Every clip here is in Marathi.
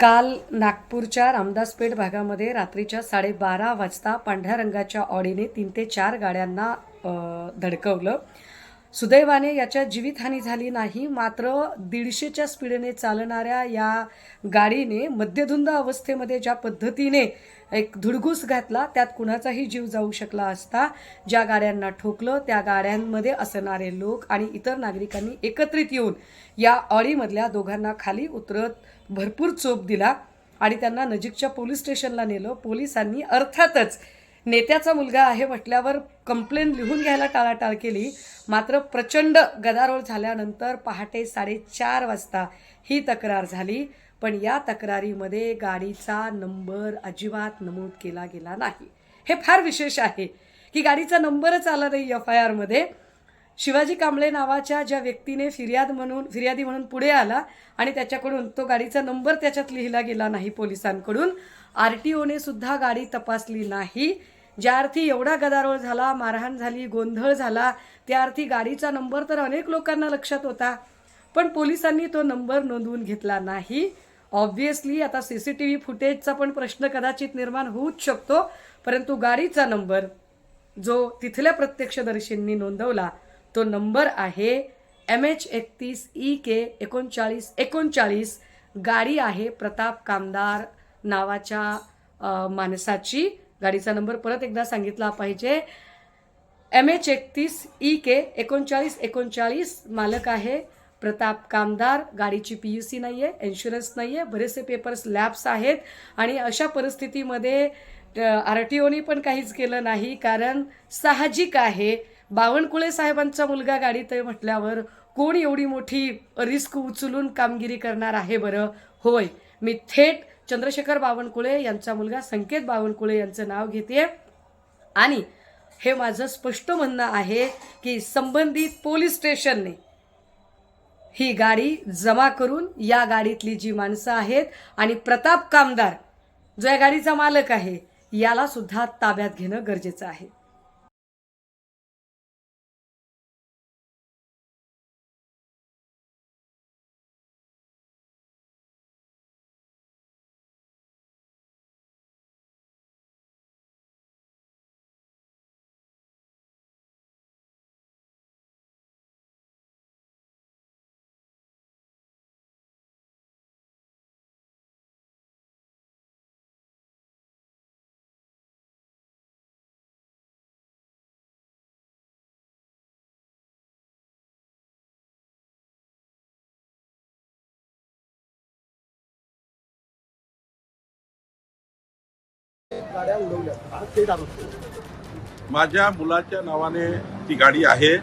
काल नागपूरच्या रामदासपेठ भागामध्ये रात्रीच्या साडेबारा वाजता पांढऱ्या रंगाच्या ऑडीने तीन ते चार गाड्यांना धडकवलं. सुदैवाने याच्या जीवितहानी झाली नाही मात्र दीडशेच्या स्पीडने चालणाऱ्या या गाडीने मध्यधुंद अवस्थेमध्ये ज्या पद्धतीने एक धुडगूस घातला त्यात कुणाचाही जीव जाऊ शकला असता ज्या गाड्यांना ठोकलं त्या गाड्यांमध्ये असणारे लोक आणि इतर नागरिकांनी एकत्रित येऊन या ऑडीमधल्या दोघांना खाली उतरत भरपूर चोप दिला आणि त्यांना नजीकच्या पोलीस स्टेशनला नेलं. पोलिसांनी अर्थातच नेत्याचा मुलगा आहे म्हटल्यावर कंप्लेंट लिहून घ्यायला टाळाटाळ केली. मात्र प्रचंड गदारोळ झाल्यानंतर पहाटे साडेचार वाजता ही तक्रार झाली. पण या तक्रारीमध्ये गाडीचा नंबर अजिबात नमूद केला गेला नाही. हे फार विशेष आहे की गाडीचा नंबरच आला नाही एफ आय आरमध्ये. शिवाजी कांबळे नावाच्या ज्या व्यक्तीने फिर्याद म्हणून फिर्यादी म्हणून पुढे आला आणि त्याच्याकडून तो गाडीचा नंबर त्याच्यात लिहिला गेला नाही पोलिसांकडून आर टी ओने सुद्धा गाडी तपासली नाही. ज्या अर्थी एवढा गदारोळ झाला मारहाण झाली गोंधळ झाला त्या अर्थी गाडीचा नंबर तर अनेक लोकांना लक्षात होता पण पोलिसांनी तो नंबर नोंदवून घेतला नाही. ऑब्व्हियसली आता सी सी टी व्ही फुटेजचा पण प्रश्न कदाचित निर्माण होऊच शकतो परंतु गाडीचा नंबर जो तिथल्या प्रत्यक्षदर्शींनी नोंदवला तो नंबर आहे एम एच एकतीस ई के एकोणचाळीस एकोणचाळीस. गाडी आहे प्रताप कामदार नावाच्या माणसाची. गाडीचा नंबर परत एकदा सांगितला पाहिजे. एम एच एकतीस ई के एकोणचाळीस एकोणचाळीस. मालक आहे प्रताप कामदार. गाडीची पी यू सी नाही आहे इन्शुरन्स नाही आहे बरेचसे पेपर्स लॅब्स आहेत. आणि अशा परिस्थितीमध्ये आर टी ओनी पण काहीच केलं नाही. कारण साहजिक आहे बावनकुळे साहेबांचा मुलगा गाडीत आहे म्हटल्यावर कोण एवढी मोठी रिस्क उचलून कामगिरी करणार आहे बरं? होय. मी थेट चंद्रशेखर बावनकुळे यांचा मुलगा संकेत बावनकुळे यांचं नाव घेते आणि हे माझं स्पष्ट म्हणणं आहे की संबंधित पोलीस स्टेशनने ही गाडी जमा करून या गाडीतली जी माणसं आहेत आणि प्रताप कामदार जो या गाडीचा मालक आहे याला सुद्धा ताब्यात घेणं गरजेचं आहे. गाड्या उडवल्या. ते माझ्या मुलाच्या नावाने ती गाडी आहे.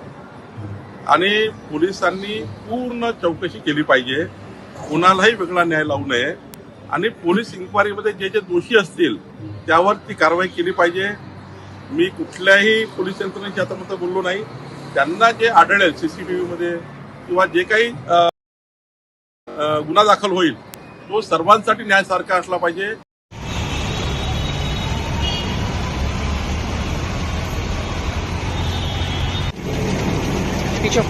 आणि पोलिसांनी पूर्ण चौकशी केली पाहिजे. कुणालाही वेगळा न्याय लावू नये. आणि पोलीस इन्क्वायरीमध्ये जे जे दोषी असतील त्यावर ती कारवाई केली पाहिजे. मी कुठल्याही पोलीस यंत्रणेच्या हातामध्ये बोललो नाही. त्यांना जे आढळेल सीसीटीव्ही मध्ये किंवा जे काही गुन्हा दाखल होईल तो सर्वांसाठी न्यायसारखा असला पाहिजे. কিছু